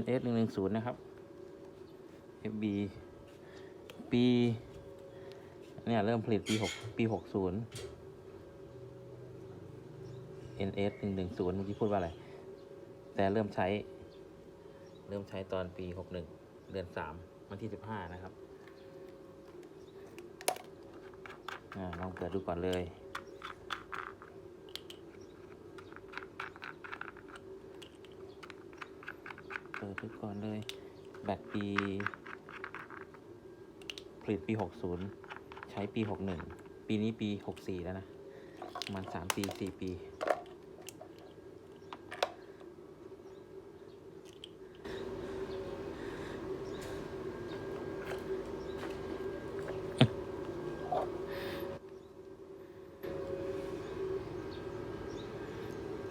NS หนึ่งหนึ่งศูนย์นะครับ FB ปี เนี่ย เริ่มผลิตปีหกปีหกศูนย์ NS หนึ่งหนึ่งศูนย์เมื่อกี้พูดว่าอะไร แต่เริ่มใช้ เริ่มใช้ตอนปีหกหนึ่งเดือนสามวันที่สิบห้านะครับอลองเปิดดูก่อนเลย เปิ ดูก่อนเลย แบตปี ผลิตปี 60 ใช้ปี 61 ปีนี้ปี 64 แล้วนะประมาณ3ปี 4 ปี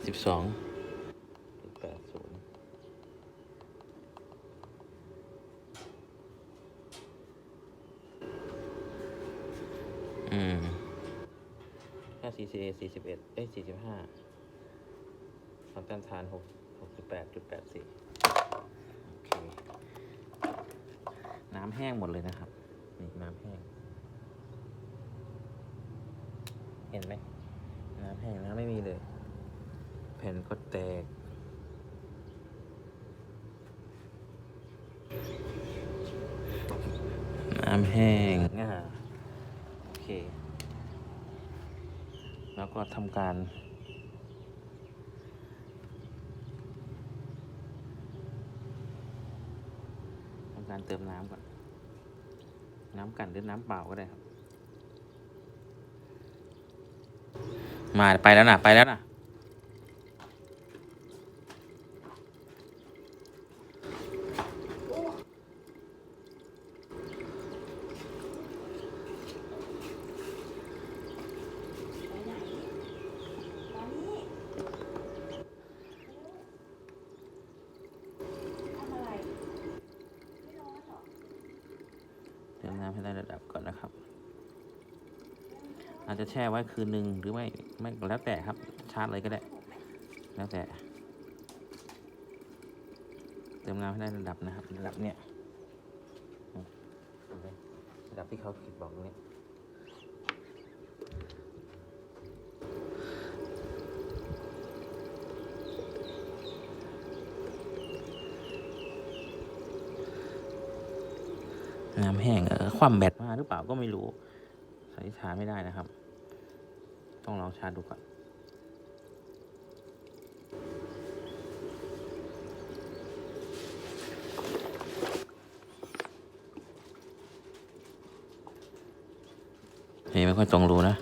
สิบสองแปดศูนย์ อืมค่า CCA สี่สิบเอ็ดเอ้ยสี่สิบห้าความต้านทานหกหกสิบแปดจุดแปดสี่โอเค น้ำแห้งหมดเลยนะครับ นี่น้ำแห้ง เห็นไหม น้ำแห้งน้ำไม่มีเลย แผ่นก็แตกน้ำแห้งอ่าโอ เค แล้วก็ทำการทำการเติมน้ำก่อน น้ำกันหรือน้ำเปล่าก็ได้ครับ มาไปแล้วนะไปแล้วนะ ให้ได้ระดับก่อนนะครับ อาจจะแช่ไว้คืนหนึ่งหรือไม่ไม่แล้วแต่ครับ ชาร์จเลยก็ได้ แล้วแต่ เติมน้ำให้ได้ระดับนะครับ ระดับเนี้ยระดับที่เขาขีดบอกตรงนี้ น้ำแห้งเออความแบตมาหรือเปล่าก็ไม่รู้สันนิษฐานไม่ได้นะครับ ต้องลองชาร์จดูก่อนนี่ไม่ค่อยตรงรูนะ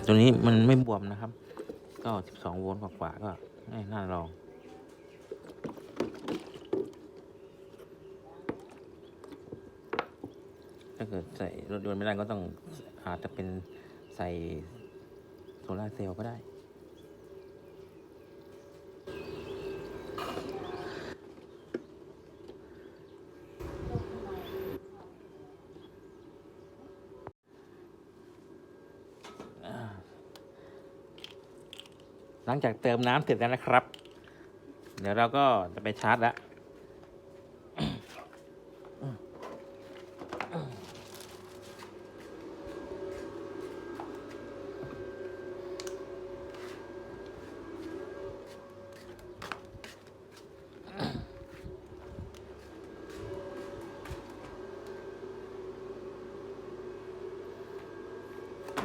ตตัวนี้มันไม่บวมนะครับ ก็ 12 โวลต์กว่าก็น่าลองถ้าเกิดใส่รถยนต์ไม่ได้ก็ต้องอาจจะเป็นใส่โซลาเซลล์ก็ได้ หลังจากเติมน้ำเสร็จแล้วนะครับ เดี๋ยวเราก็จะไปชาร์จแล้ว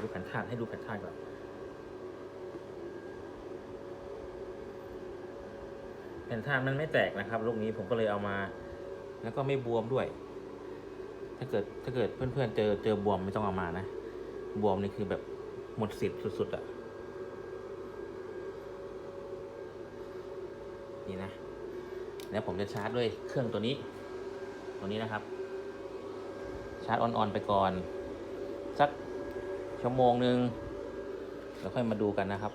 ดูแผ่นธาตุให้ดูแผ่นธาตุก่อน แผ่นธาตุมันไม่แตกนะครับ ลูกนี้ผมก็เลยเอามา แล้วก็ไม่บวมด้วย ถ้าเกิดถ้าเกิดเพื่อนๆเจอเจอบวมไม่ต้องเอามานะ บวมนี่คือแบบหมดสิทธิ์สุดๆอะ่ะ นี่นะ แล้วผมจะชาร์จด้วยเครื่องตัวนี้ ตัวนี้นะครับ ชาร์จอ่อนๆไปก่อน สักชั่วโมงหนึ่งแล้วค่อยมาดูกันนะครับ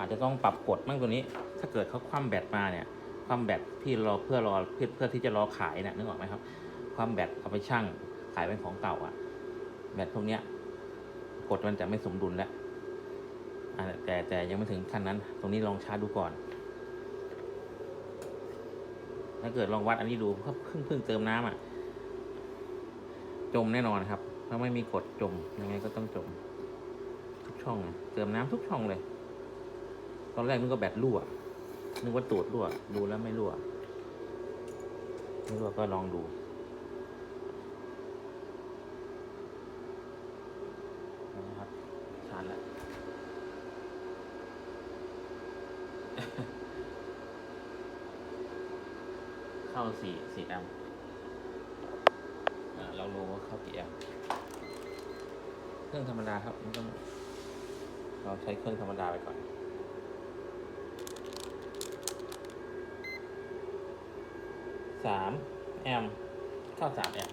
อาจจะต้องปรับกฎมั่งตัวนี้ ถ้าเกิดเขาคว่ำแบตมาเนี่ยคว่ำแบตที่รอเพื่อรอเพื่อเพื่อที่จะรอขายเนี่ยนึกออกไหมครับคว่ำแบตเอาไปชั่งขายเป็นของเก่าอะแบตพวกเนี้ยกฎมันจะไม่สมดุลแล้วแต่แต่ยังไม่ถึงขั้นนั้น ตรงนี้ลองชาร์จดูก่อน ถ้าเกิดลองวัดอันนี้ดูเพิ่งเพิ่งเติมน้ำอะ จมแน่นอนครับ ถ้าไม่มีกดจมยังไงก็ต้องจม ทุกช่อง เติมน้ำทุกช่องเลย อนแรกนึกว่าแบตรั่ว นึกว่าตูดรั่ว ดูแล้วไม่รั่ว ไม่รั่วก็ลองดูนะครับชาร์จแล้วเข้าสี่สี่แอมป์เรารู้ว่าเข้ากี่แอมป์เครื่องธรรมดาครับไม่ต้องเราใช้เครื่องธรรมดาไปก่อน สามแอมเข้าสามแอม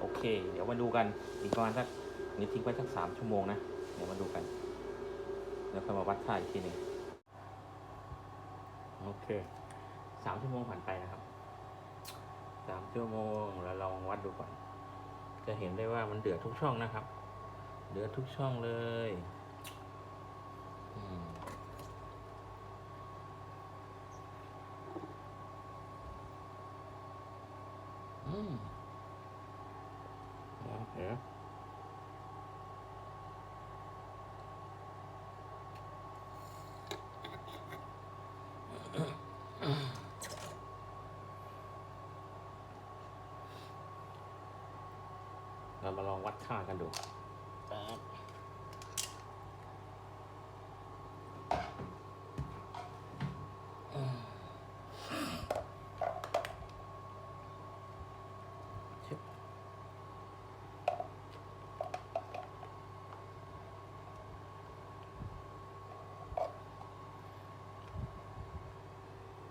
โอเค เดี๋ยวมาดูกันอีกประมาณสักนี่ทิ้งไว้สักสามชั่วโมงนะ เดี๋ยวมาดูกันแล้วค่อยมาวัดค่าอีกทีหนึ่งโอเคสามชั่วโมงผ่านไปนะครับสามชั่วโมงแล้วลองวัดดูก่อน จะเห็นได้ว่ามันเดือดทุกช่องนะครับ เดือดทุกช่องเลยอืมอืมโอเคเรา มาลองวัดค่ากันดูแป๊บ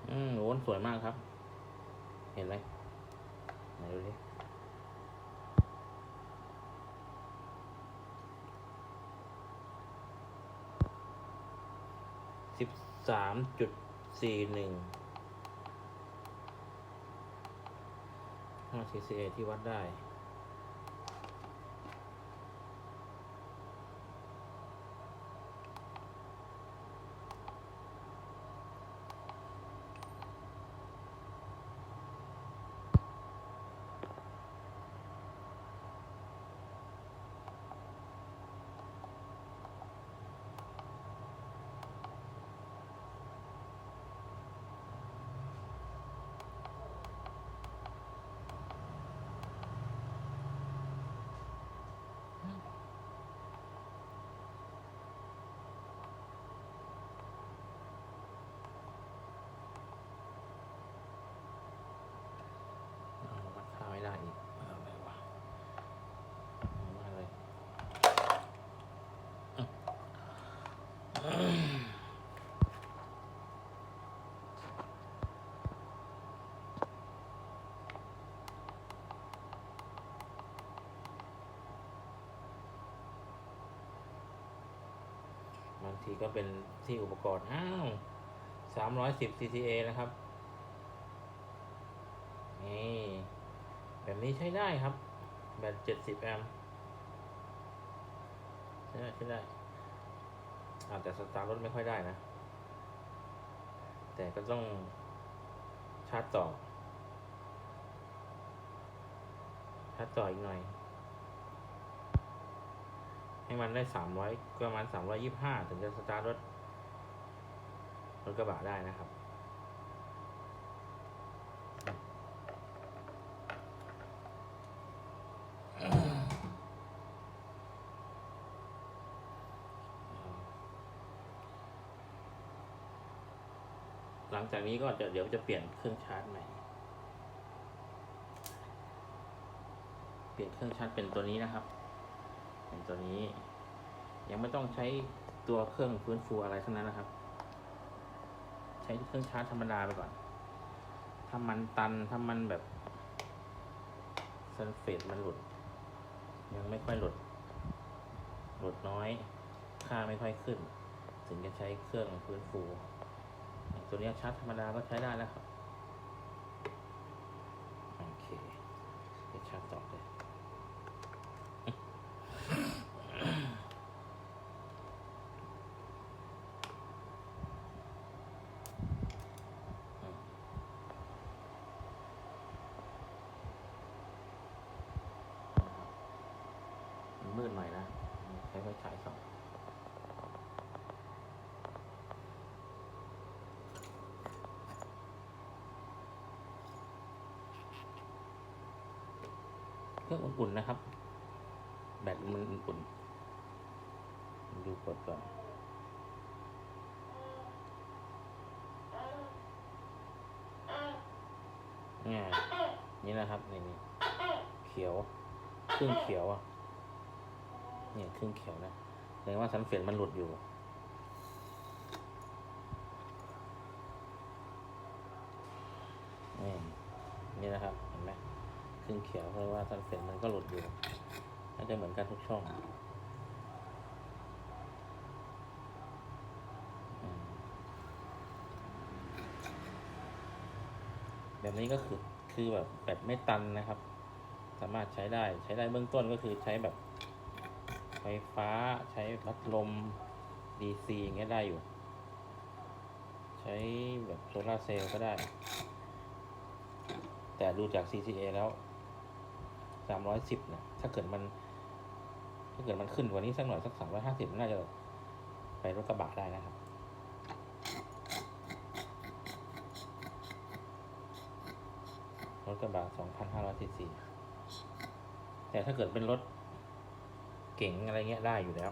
อืมโอ้สวยมากครับ เห็นไหมไหนดูดิ สามจุดสี่หนึ่งห้า CCA ที่วัดได้ เอาวัดค่าไม่ได้อีกเอาไปวะเอามาเลยอืม บางทีก็เป็นที่อุปกรณ์ อ้าวสามร้อยสิบ CCA นะครับ นี่ แบบนี้ใช้ได้ครับ แบตเจ็ดสิบแอมป์ใช้ได้ใช้ได้ อาจจะสตาร์ทรถไม่ค่อยได้นะ แต่ก็ต้องชาร์จต่อ ชาร์จต่ออีกหน่อย ให้มันได้สามร้อยประมาณสามร้อยยี่ห้าถึงจะสตาร์ทรถรถกระบะได้นะครับ หลังจากนี้ก็จะเดี๋ยวจะเปลี่ยนเครื่องชาร์จใหม่เปลี่ยนเครื่องชาร์จเป็นตัวนี้นะครับ เป็นตัวนี้ ยังไม่ต้องใช้ตัวเครื่องฟื้นฟูอะไรทั้งนั้นนะครับ ใช้เครื่องชาร์จธรรมดาไปก่อนถ้ามันตันถ้ามันแบบซัลเฟตมันหลุด ยังไม่ค่อยหลุด หลุดน้อย ค่าไม่ค่อยขึ้น ถึงจะใช้เครื่องฟื้นฟู ตัวนี้ชาร์จธรรมดาก็ใช้ได้แล้วครับ โอเคเดี๋ยวชาร์จต่อเลยมืดหน่อยนะ ใช้ไฟฉายส่อง เครื่องอุ่นๆนะครับ แบตมันอุ่นๆดูกดก่อนนี่นี่นะครับนี่นี่เขียวครึ่งเขียวอะเนี่ยครึ่งเขียวนะแสดงว่าสันเฟียนมันหลุดอยู่นี่นี่นะครับ เห็นไหมครึ่งเขียวเพราะว่าสันเฟียนมันก็หลุดอยู่น่าจะเหมือนกันทุกช่องแบบนี้ก็คือคือแบบแบตไม่ตันนะครับ สามารถใช้ได้ใช้ได้เบื้องต้นก็คือใช้แบบไฟฟ้าใช้พัดลม DC อย่างเงี้ยได้อยู่ ใช้แบบโซลาเซลล์ก็ได้ แต่ดูจาก CCA แล้ว 310นะถ้าเกิดมัน ถ้าเกิดมันขึ้นกว่านี้สักหน่อยสัก350น่าจะไปรถกระบะได้นะครับรถกระบะ2,500 cc แต่ถ้าเกิดเป็นรถเก๋งอะไรเงี้ยได้อยู่แล้ว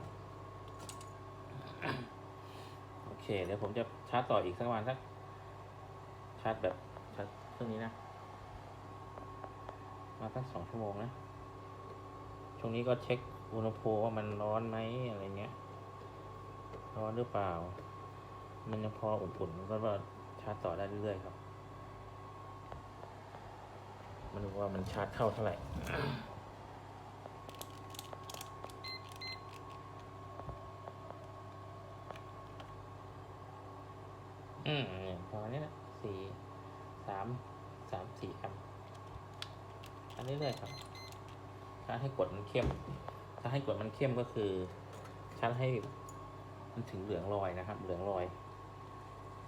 โอเค เดี๋ยวผมจะชาร์จต่ออีกสักวันสักชาร์จแบบชาร์จเครื่องนี้นะ มาสักสองชั่วโมงนะ ช่วงนี้ก็เช็คอุณหภูมิว่ามันร้อนไหมอะไรเงี้ย ร้อนหรือเปล่า มันยังพออุ่นๆก็ว่าชาร์จต่อได้เรื่อยๆครับมาดูว่ามันชาร์จเข้าเท่าไหร่อืมประมาณนี้นะสี่สามสามสี่แอมป์ อันนี้เลยครับ ถ้าให้กดมันเข้ม ถ้าให้กดมันเข้มก็คือชาร์จให้มันถึงเหลืองรอยนะครับ เหลืองรอย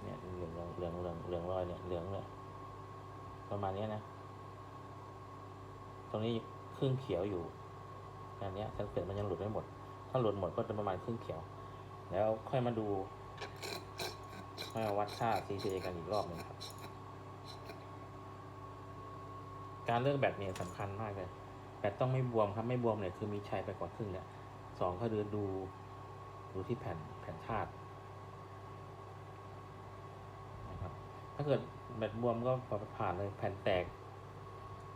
เนี่ยเหลืองเหลืองเหลืองเหลืองรอยเนี่ยเหลืองเนี่ยประมาณนี้นะ ตรงนี้ครึ่งเขียวอยู่อันนี้ยสังเกตมันยังหลุดไม่หมด ถ้าหลุดหมดก็จะประมาณครึ่งเขียว แล้วค่อยมาดูมาวัดค่า CCA กันอีกรอบหนึ่งครับ การเลือกแบตเนี่ยสำคัญมากเลย แบตต้องไม่บวมครับไม่บวมเนี่ยคือมีชัยไปกว่าครึ่งเนี่ยสองก็คือดูดูที่แผ่นแผ่นธาตุนะครับถ้าเกิดแบตบวมก็ผ่านเลยแผ่นแตก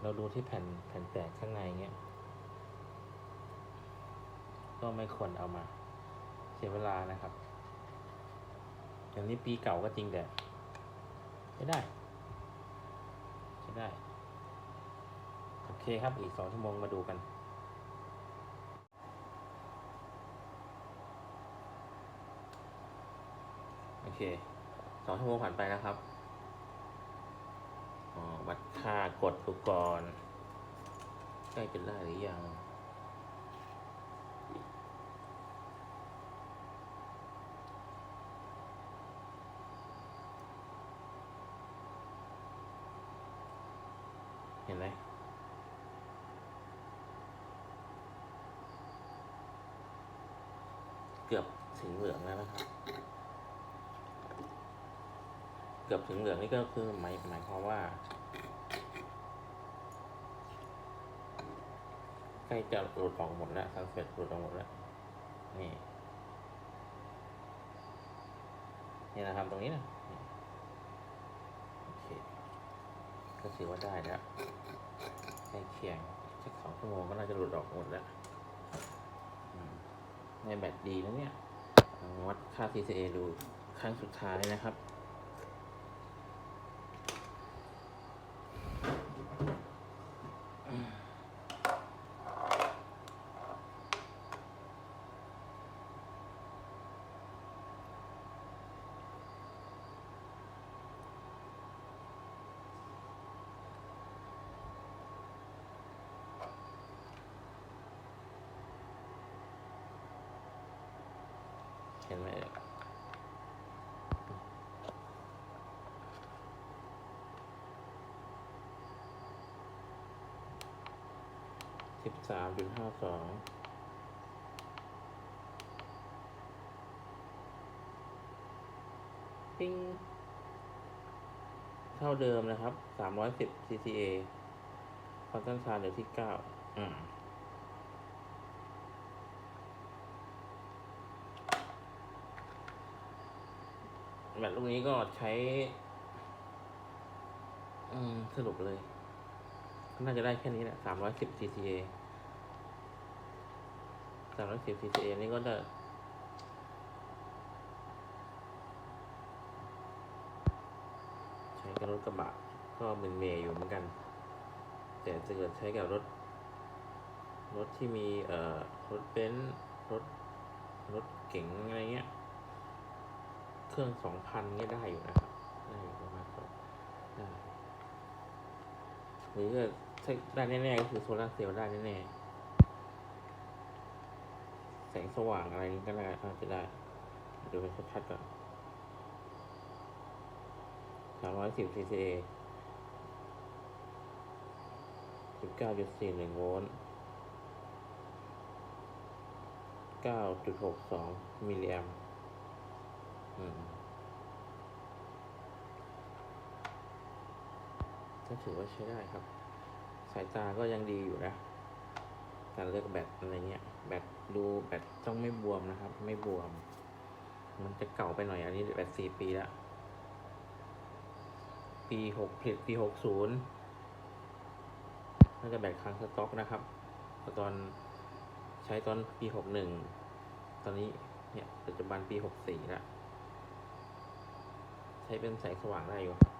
เราดูที่แผ่นแผ่นแตกข้างในเงี้ยก็ไม่ควรเอามา เสียเวลานะครับ อย่างนี้ปีเก่าก็จริงแต่ใช้ได้ใช้ได้ เคครับ อีกสองชั่วโมงมาดูกันโอเคสองชั่วโมงผ่านไปนะครับอ๋อวัดค่ากดดูก่อน ใกล้เป็นได้หรือยัง เห็นไหมเกือบ ถึงเหลืองแล้วนะครับ เกือบถึงเหลืองนี่ก็คือหมายหมายความว่า ใกล้จะหลุดออกหมดแล้วซันเซ็ตหลุดออกหมดแล้ว นี่ นี่นะครับตรงนี้นะโอเคก็ถือว่าได้แล้วใกล้เคียงสักสองชั่วโมงก็น่าจะหลุดออกหมดแล้วในแบตดีนะเนี่ย วัดค่า TCA ดูครั้งสุดท้ายนะครับ สิบสามจุดห้าสองปิ้งเท่าเดิมนะครับสามร้อยสิบ CCA ความต้านทานเหลือที่เก้าอืมแบตลูกนี้ก็ใช้ อืม สรุปเลย ก็น่าจะได้แค่นี้แหละสามร้อยสิบ CCA สามร้อยสิบ CCA นี่ก็จะใช้กับรถกระบะก็เป็นเมย์อยู่เหมือนกัน แต่ถ้าเกิดใช้กับรถ รถที่มีเอ่อรถเบนซ์รถรถเก๋งอะไรเงี้ย เครื่องสองพันเนี่ยได้อยู่นะครับ ได้อยู่ประมาณสองได้ หรือถ้าถ้าได้แน่ๆก็คือโซลาร์เซลล์ได้แน่ๆแสงสว่างอะไรนี้ก็ได้น่าจะได้ดี๋ยวไปชัดๆก่อนสามร้อยสิบ CCA สิบเก้าจุดสี่หนึ่งโวลต์เก้าจุดหกสองมิลลิแอมป์อืม ก็ถือว่าใช้ได้ครับ สายตาก็ยังดีอยู่นะ การเลือกแบตอะไรเงี้ย แบตดูแบตต้องไม่บวมนะครับ ไม่บวม มันจะเก่าไปหน่อยอันนี้แบตสี่ปีแล้วปีหกผลิตปีหกศูนย์น่าจะแบตค้างสต็อกนะครับตตอนใช้ตอนปีหกหนึ่งตอนนี้เนี่ยปัจจุบันปีหกสี่ล้วใช้เป็นแสงสว่างได้อยู่โซ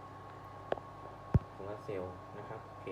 ลาร์เซลล์นะครับโอเค